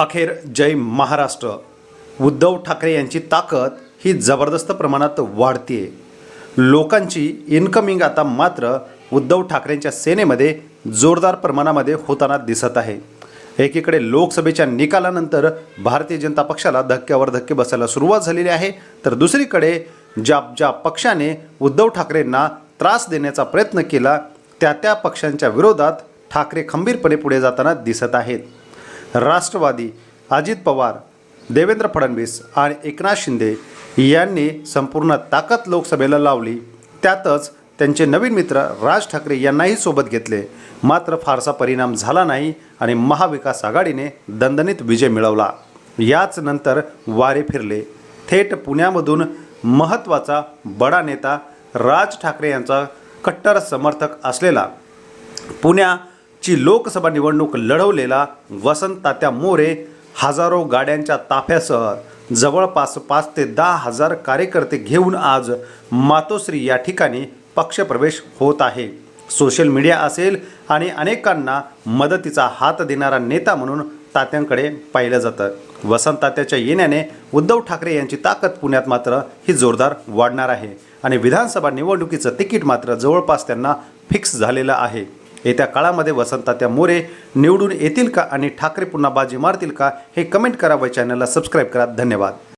अखेर जय महाराष्ट्र. उद्धव ठाकरे यांची ताकद ही जबरदस्त प्रमाणात वाढतीये. लोकांची इन्कमिंग आता मात्र उद्धव ठाकरेंच्या सेनेमध्ये जोरदार प्रमाणामध्ये होताना दिसत आहे. एकीकडे लोकसभेच्या निकालानंतर भारतीय जनता पक्षाला धक्क्यावर धक्के बसायला सुरुवात झालेली आहे तर दुसरीकडे ज्या ज्या पक्षाने उद्धव ठाकरेंना त्रास देण्याचा प्रयत्न केला त्या त्या पक्षांच्या विरोधात ठाकरे खंबीरपणे पुढे जाताना दिसत आहेत. राष्ट्रवादी अजित पवार देवेंद्र फडणवीस आणि एकनाथ शिंदे यांनी संपूर्ण ताकद लोकसभेला लावली. त्यातच त्यांचे नवीन मित्र राज ठाकरे यांनाही सोबत घेतले. मात्र फारसा परिणाम झाला नाही आणि महाविकास आघाडीने दणदणीत विजय मिळवला. याच नंतर वारे फिरले. थेट पुण्यामधून महत्त्वाचा बडा नेता राज ठाकरे यांचा कट्टर समर्थक असलेला पुण्या ची लोकसभा निवडणूक लढवलेला वसंत तात्या मोरे हजारो गाड्यांच्या ताफ्यासह जवळपास पाच ते दहा हजार कार्यकर्ते घेऊन आज मातोश्री या ठिकाणी पक्षप्रवेश होत आहे. सोशल मीडिया असेल आणि अनेकांना मदतीचा हात देणारा नेता म्हणून तात्यांकडे पाहिलं जातं. वसंत तात्याच्या येण्याने उद्धव ठाकरे यांची ताकद पुण्यात मात्र ही जोरदार वाढणार आहे. आणि विधानसभा निवडणुकीचं तिकीट मात्र जवळपास त्यांना फिक्स झालेलं आहे. येत्या काळामध्ये वसंतात्या मोरे निवडून येतील का आणि ठाकरे पुन्हा बाजी मारतील का हे कमेंट करा व चॅनलला सबस्क्राईब करा. धन्यवाद.